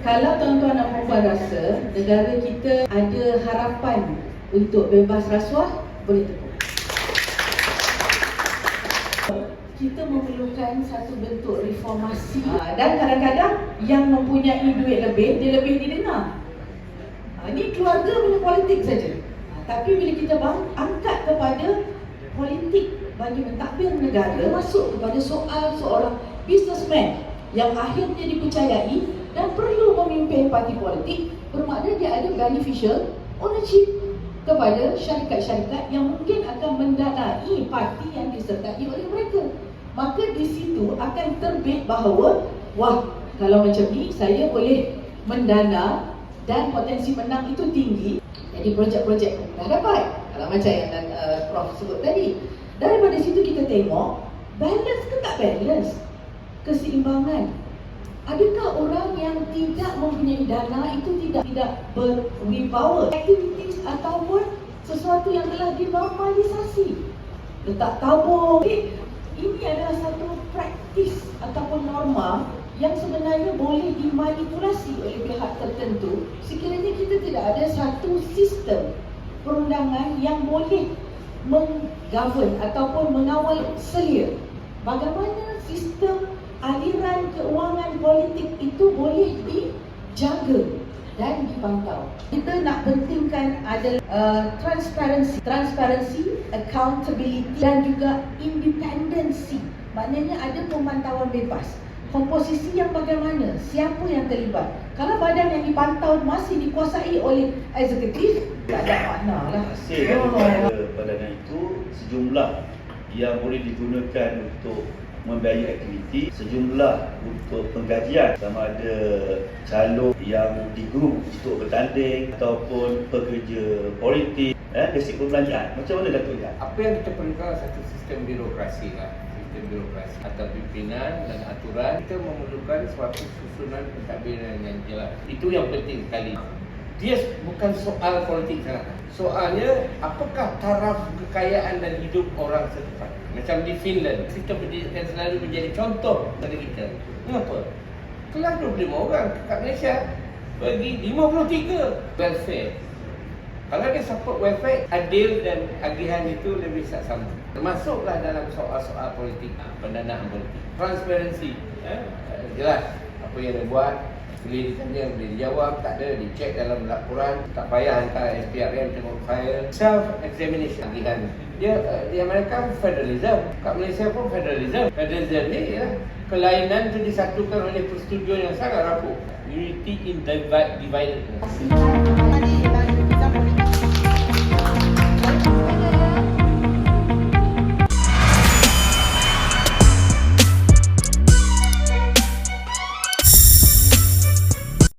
Kalau tuan-tuan dan puan rasa negara kita ada harapan untuk bebas rasuah, boleh tepuk. Kita memerlukan satu bentuk reformasi Ah, dan kadang-kadang yang mempunyai duit lebih, dia lebih didengar. Ha, ini keluarga punya politik saja. Tapi bila kita bang, angkat kepada politik bagi mentadbir negara masuk kepada soal seorang businessman yang akhirnya dipercayai dan perlu memimpin parti politik bermakna dia ada beneficial ownership kepada syarikat-syarikat yang mungkin akan mendanai parti yang disertai oleh mereka. Maka di situ akan terbit bahawa wah kalau macam ni saya boleh mendana dan potensi menang itu tinggi. Jadi projek-projek dah dapat. Kalau macam yang uh, Prof sebut tadi. Daripada situ kita tengok balance ke tak balance? Keseimbangan adakah orang yang tidak mempunyai dana itu tidak tidak berwibawa? Activities ataupun sesuatu yang telah dinormalisasi? Letak tabung. Okay? ini adalah satu praktis ataupun norma yang sebenarnya boleh dimanipulasi oleh pihak tertentu sekiranya kita tidak ada satu sistem perundangan yang boleh menggovern ataupun mengawal selia. Bagaimana sistem aliran keuangan politik itu boleh dijaga dan dipantau. Kita nak pentingkan adalah uh, transparansi, transparansi, accountability dan juga independensi. Maknanya ada pemantauan bebas. Komposisi yang bagaimana? Siapa yang terlibat? Kalau badan yang dipantau masih dikuasai oleh eksekutif, tak ada makna lah. Hasil Oh. daripada pandangan itu sejumlah yang boleh digunakan untuk membiayai aktiviti sejumlah untuk penggajian sama ada calon yang digroup untuk bertanding ataupun pekerja politik eh, basic perbelanjaan. Macam mana Datuk lihat? apa yang kita perlukan? Satu sistem birokrasi lah. Sistem birokrasi. Atau pimpinan dan aturan kita memerlukan suatu susunan pentadbiran yang jelas. Itu yang penting sekali dia bukan soal politik sangat. Soalnya apakah taraf kekayaan dan hidup orang setempat? Macam di Finland sistem pendidikan selalu menjadi contoh bagi kita. Mengapa? Kelas 25 orang kat Malaysia bagi 53 welfare. Kalau dia support welfare, adil dan agihan itu lebih sama. Termasuklah dalam soal-soal politik, pendanaan politik. Transparansi, eh, eh, jelas apa yang dia buat, boleh ditanya, boleh dijawab, tak ada, dicek dalam laporan, tak payah hantar SPRM tengok file. Self-examination agihan. Dia, eh, di Amerika federalism, kat Malaysia pun federalism. Federalism ni ialah kelainan itu disatukan oleh persetujuan yang sangat rapuh. Unity in divide, divided.